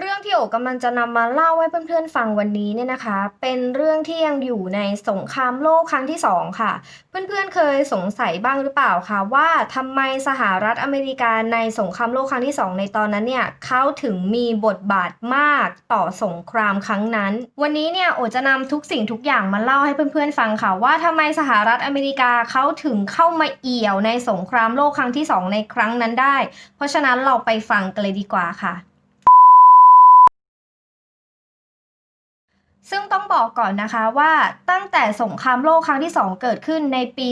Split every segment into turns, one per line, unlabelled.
เรื่องที่โอกำลังจะนำมาเล่าให้เพื่อนๆฟังวันนี้เนี่ยนะคะ เป็นเรื่องที่ยังอยู่ในสงครามโลกครั้งที่2ค่ะ เพื่อนๆเคยสงสัยบ้างหรือเปล่าคะว่าทำไมสหรัฐอเมริกาในสงครามโลกครั้งที่2ในตอนนั้นเนี่ยเขาถึงมีบทบาทมากต่อสงครามครั้งนั้น วันนี้เนี่ยโอจะนำทุกสิ่งทุกอย่างมาเล่าให้เพื่อนๆฟังค่ะว่าทำไมสหรัฐอเมริกาเขาถึงเข้ามาเอี่ยวในสงครามโลกครั้งที่2ในครั้งนั้นได้ เพราะฉะนั้นเราไปฟังกันเลยดีกว่าค่ะ ซึ่งต้องบอกก่อนนะคะว่าตั้งแต่สงครามโลกครั้งที่ 2 เกิดขึ้นในปี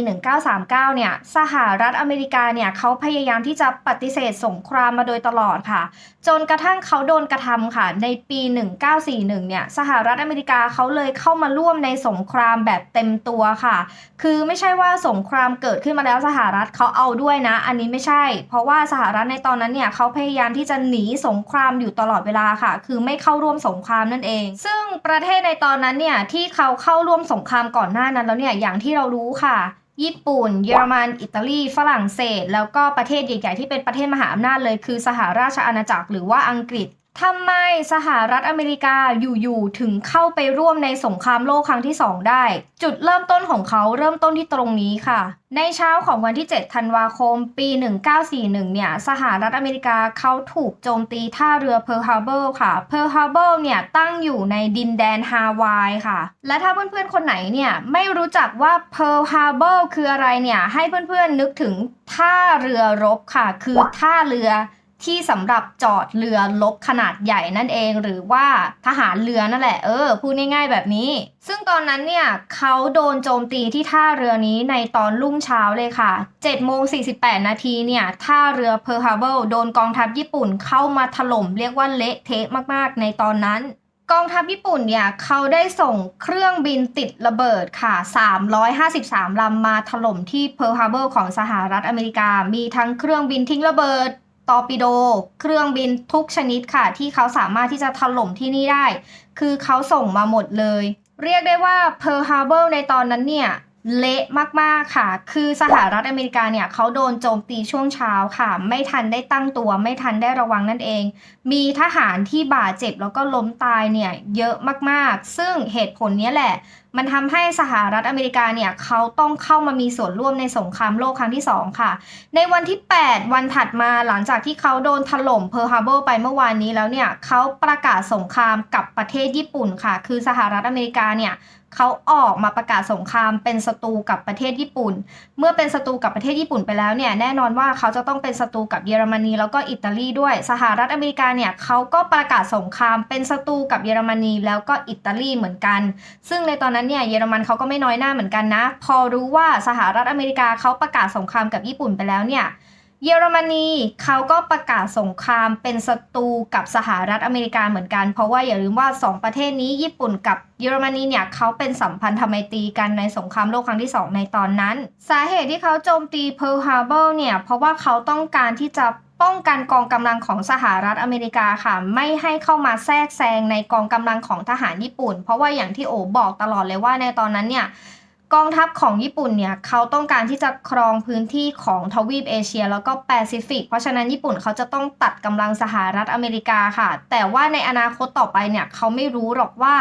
1939 เนี่ย สหรัฐอเมริกาเนี่ยเขาพยายามที่จะปฏิเสธสงครามมาโดยตลอดค่ะ จนกระทั่งเขาโดนกระทำค่ะ ในปี 1941 เนี่ย สหรัฐอเมริกาเขาเลยเข้ามาร่วมในสงครามแบบเต็มตัวค่ะ คือไม่ใช่ว่าสงครามเกิดขึ้นมาแล้วสหรัฐเขาเอาด้วยนะ อันนี้ไม่ใช่ เพราะว่าสหรัฐในตอนนั้นเนี่ยเขาพยายามที่จะหนีสงครามอยู่ตลอดเวลาค่ะ คือไม่เข้าร่วมสงครามนั่นเอง ซึ่งประเทศในตอนนั้นเนี่ยที่เขาเข้าร่วมสงครามก่อนหน้านั้นแล้วเนี่ยอย่างที่เรารู้ค่ะ ญี่ปุ่น เยอรมัน อิตาลี ฝรั่งเศส แล้วก็ประเทศใหญ่ๆที่เป็นประเทศมหาอำนาจเลยคือสหราชอาณาจักรหรือว่าอังกฤษ ทำไมสหรัฐอเมริกาอยู่ๆถึงเข้าไปร่วมในสงครามโลกครั้งที่2ได้ จุดเริ่มต้นของเขาเริ่มต้นที่ตรงนี้ค่ะ ในเช้าของวันที่ 7 ธันวาคม ปี 1941 เนี่ย สหรัฐอเมริกาเขาถูกโจมตีท่าเรือเพิร์ลฮาร์เบอร์ค่ะ เพิร์ลฮาร์เบอร์เนี่ย ตั้งอยู่ในดินแดนฮาวายค่ะ และถ้าเพื่อนๆ คนไหนเนี่ย ไม่รู้จักว่าเพิร์ลฮาร์เบอร์คืออะไรเนี่ย ให้เพื่อนๆนึกถึงท่าเรือรบค่ะ คือท่าเรือ ที่สำหรับจอดเรือลบขนาดใหญ่นั่นเอง หรือว่าทหารเรือนั่นแหละเออพูดง่ายๆแบบนี้ ซึ่งตอนนั้นเนี่ยเขาโดนโจมตีที่ท่าเรือนี้ในตอนรุ่งเช้าเลยค่ะ7โมง48 นาทีเนี่ยท่าเรือเพิร์ฮาร์เบอร์โดนกองทัพญี่ปุ่นเข้ามาถล่มเรียกว่าเละเทะมากๆ ในตอนนั้นกองทัพญี่ปุ่นเนี่ยเขาได้ส่งเครื่องบินติดระเบิดค่ะ 353 ลำมาถล่มที่เพิร์ลฮาร์เบอร์ของสหรัฐอเมริกา มีทั้งเครื่องบินทิ้งระเบิด ตอร์ปิโด เครื่องบินทุกชนิดค่ะ ที่เขาสามารถที่จะถล่มที่นี่ได้ คือเขาส่งมาหมดเลย เรียกได้ว่าเพิร์ลฮาร์เบอร์ในตอนนั้นเนี่ย เละมากๆค่ะ คือสหรัฐอเมริกาเนี่ยเขาโดนโจมตีช่วงเช้าค่ะ ไม่ทันได้ตั้งตัว ไม่ทันได้ระวังนั่นเอง มีทหารที่บาดเจ็บแล้วก็ล้มตายเนี่ยเยอะมากๆ ซึ่งเหตุผลนี้แหละ มันทำให้สหรัฐอเมริกาเนี่ยเขาต้องเข้ามามีส่วนร่วมในสงครามโลกครั้งที่ 2 ค่ะ ในวันที่ 8 วันถัดมาหลังจากที่เขาโดนถล่มเพิร์ฮาร์เบอร์ไปเมื่อวานนี้แล้วเนี่ยเขาประกาศสงครามกับประเทศญี่ปุ่นค่ะ คือสหรัฐอเมริกาเนี่ย เขาออกมาประกาศสงครามเป็นศัตรูกับประเทศญี่ปุ่น เมื่อเป็นศัตรูกับประเทศญี่ปุ่นไปแล้วเนี่ยแน่นอนว่าเขาจะต้องเป็นศัตรูกับเยอรมนีแล้วก็อิตาลีด้วย สหรัฐอเมริกาเนี่ยเขาก็ประกาศสงครามเป็นศัตรูกับเยอรมนีแล้วก็อิตาลีเหมือนกัน ซึ่งในตอนนั้นเนี่ยเยอรมันเขาก็ไม่น้อยหน้าเหมือนกันนะ พอรู้ว่าสหรัฐอเมริกาเขาประกาศสงครามกับญี่ปุ่นไปแล้วเนี่ย เยอรมนีเขาก็ประกาศสงครามเป็นศัตรูกับสหรัฐอเมริกาเหมือนกัน เพราะว่าอย่าลืมว่า 2 ประเทศนี้ญี่ปุ่นกับเยอรมนีเนี่ยเขาเป็นสัมพันธไมตรีกันในสงครามโลกครั้งที่ 2 ในตอนนั้น สาเหตุที่เขาโจมตีเพิร์ลฮาร์เบอร์เนี่ยเพราะว่าเขาต้องการที่จะป้องกันกองกำลังของสหรัฐอเมริกาค่ะ ไม่ให้เข้ามาแทรกแซงในกองกำลังของทหารญี่ปุ่น เพราะว่าอย่างที่โอบอกตลอดเลยว่าในตอนนั้นเนี่ย กองทัพของญี่ปุ่นเนี่ยเขาต้องการที่จะครองพื้นที่ของทวีปเอเชีย แล้วก็แปซิฟิก เพราะฉะนั้นญี่ปุ่นเขาจะต้องตัดกำลังสหรัฐอเมริกาค่ะ แต่ว่าในอนาคตต่อไปเนี่ยเขาไม่รู้หรอกว่า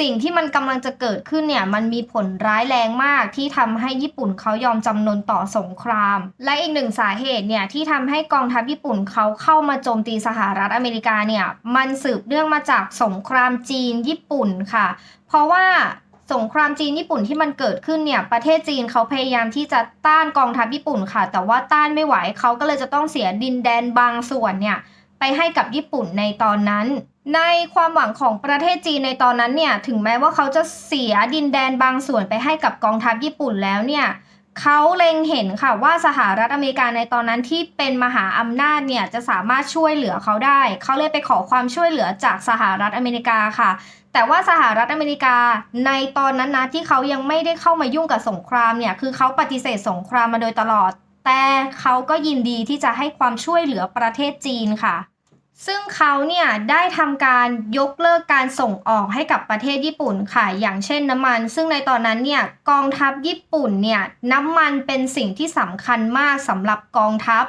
สิ่งที่มันกำลังจะเกิดขึ้นเนี่ยมันมีผลร้ายแรงมากที่ทำให้ญี่ปุ่นเขายอมจำนนต่อสงคราม และอีกหนึ่งสาเหตุเนี่ยที่ทำให้กองทัพญี่ปุ่นเขาเข้ามาโจมตีสหรัฐอเมริกาเนี่ยมันสืบเนื่องมาจากสงครามจีนญี่ปุ่นค่ะ เพราะว่า สงครามจีนญี่ปุ่นที่มันเกิดขึ้นเนี่ยประเทศจีนเขาพยายามที่จะต้านกองทัพญี่ปุ่นค่ะ แต่ว่าต้านไม่ไหวเขาก็เลยจะต้องเสียดินแดนบางส่วนเนี่ยไปให้กับญี่ปุ่นในตอนนั้น ในความหวังของประเทศจีนในตอนนั้นเนี่ยถึงแม้ว่าเขาจะเสียดินแดนบางส่วนไปให้กับกองทัพญี่ปุ่นแล้วเนี่ย เขาเล็งเห็นค่ะว่าสหรัฐอเมริกาในตอนนั้นที่เป็นมหาอำนาจเนี่ยจะสามารถช่วยเหลือเขาได้ เขาเลยไปขอความช่วยเหลือจากสหรัฐอเมริกาค่ะ แต่ว่าสหรัฐอเมริกาในตอนนั้นนะที่เขายังไม่ได้เข้ามายุ่งกับสงครามเนี่ยคือเขาปฏิเสธสงครามมาโดยตลอด แต่เขาก็ยินดีที่จะให้ความช่วยเหลือประเทศจีนค่ะ ซึ่งเขาเนี่ยได้ทำการยกเลิกการส่งออกให้กับประเทศญี่ปุ่นค่ะ อย่างเช่นน้ำมัน ซึ่งในตอนนั้นเนี่ยกองทัพญี่ปุ่นเนี่ยน้ำมันเป็นสิ่งที่สำคัญมากสำหรับกองทัพ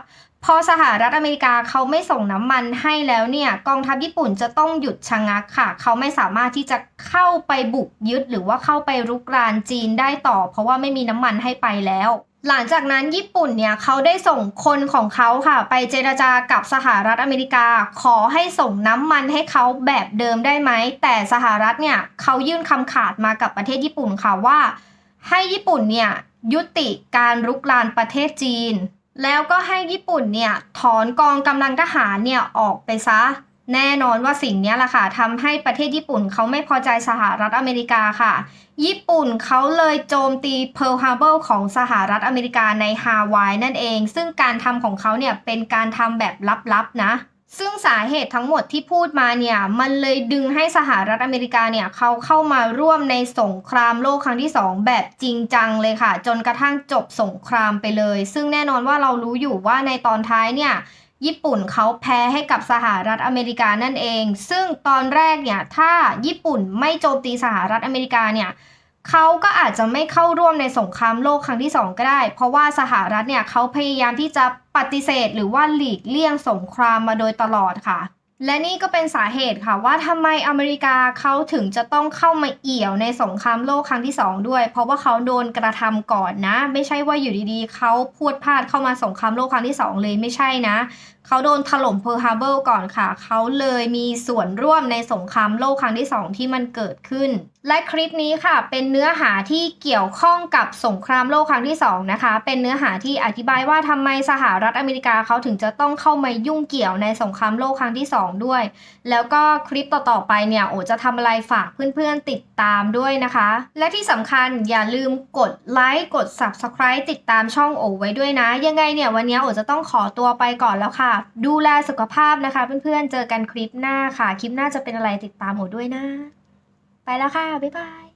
พอสหรัฐอเมริกาเขาไม่ส่งน้ำมันให้แล้วเนี่ยกองทัพญี่ปุ่นจะต้องหยุดชะงักค่ะ เขาไม่สามารถที่จะเข้าไปบุกยึด หรือว่าเข้าไปรุกรานจีนได้ต่อ เพราะว่าไม่มีน้ำมันให้ไปแล้ว หลังจากนั้นญี่ปุ่นเนี่ยเขาได้ส่งคนของเขาค่ะ ไปเจรจากับสหรัฐอเมริกา ขอให้ส่งน้ำมันให้เขาแบบเดิมได้ไหม แต่สหรัฐเนี่ยเขายื่นคำขาดมากับประเทศญี่ปุ่นค่ะว่า ให้ญี่ปุ่นเนี่ยยุติการรุกรานประเทศจีน แล้วก็ให้ญี่ปุ่นเนี่ยถอนกองกำลังทหารเนี่ยออกไปซะ แน่นอนว่าสิ่งนี้แหละค่ะทำให้ประเทศญี่ปุ่นเขาไม่พอใจสหรัฐอเมริกาค่ะ ญี่ปุ่นเขาเลยโจมตีเพิร์ลฮาร์เบอร์ของสหรัฐอเมริกาในฮาวายนั่นเอง ซึ่งการทำของเขาเนี่ยเป็นการทำแบบลับๆนะซึ่งสาเหตุทั้งหมดที่พูดมาเนี่ย มันเลยดึงให้สหรัฐอเมริกาเนี่ยเขาเข้ามาร่วมในสงครามโลกครั้งที่ 2 แบบจริงจังเลยค่ะ จนกระทั่งจบสงครามไปเลย ซึ่งแน่นอนว่าเรารู้อยู่ว่าในตอนท้ายเนี่ย ญี่ปุ่นเขาแพ้ให้กับสหรัฐอเมริกานั่นเอง ซึ่งตอนแรกเนี่ยถ้าญี่ปุ่นไม่โจมตีสหรัฐอเมริกาเนี่ยเขาก็อาจจะไม่เข้าร่วมในสงครามโลกครั้งที่ 2 ก็ได้ เพราะว่าสหรัฐเนี่ยเขาพยายามที่จะปฏิเสธ หรือว่าหลีกเลี่ยงสงครามมาโดยตลอดค่ะ และนี่ก็เป็นสาเหตุค่ะว่าทำไมอเมริกาเขาถึงจะต้องเข้ามาเอี่ยวในสงครามโลกครั้งที่ 2 ด้วย เพราะว่าเขาโดนกระทำก่อนนะ ไม่ใช่ว่าอยู่ดีๆ เขาพูดพลาดเข้ามาสงครามโลกครั้งที่ 2 เลยไม่ใช่นะ เขาโดนถล่มเพิร์ฮาร์เบอร์ก่อนค่ะ เขาเลยมีส่วนร่วมในสงครามโลกครั้งที่ 2 ที่มันเกิดขึ้น และคลิปนี้ค่ะ เป็นเนื้อหาที่เกี่ยวข้องกับสงครามโลกครั้งที่ 2 นะคะ เป็นเนื้อหาที่อธิบายว่าทำไมสหรัฐอเมริกาเขาถึงจะต้องเข้ามายุ่งเกี่ยวในสงครามโลกครั้งที่ 2 ด้วย แล้วก็คลิปต่อๆไปเนี่ยโอจะทำอะไรฝากเพื่อนๆติดตามด้วยนะคะ และที่สำคัญอย่าลืมกดไลค์กด Subscribe ติดตามช่องโอไว้ด้วยนะ ยังไงเนี่ยวันนี้โอจะต้องขอตัวไปก่อนแล้วค่ะดูแลสุขภาพนะคะเพื่อนๆเจอกันคลิปหน้าค่ะ คลิปหน้าจะเป็นอะไรติดตามหมดด้วยนะ ไปแล้วค่ะ บ๊ายบาย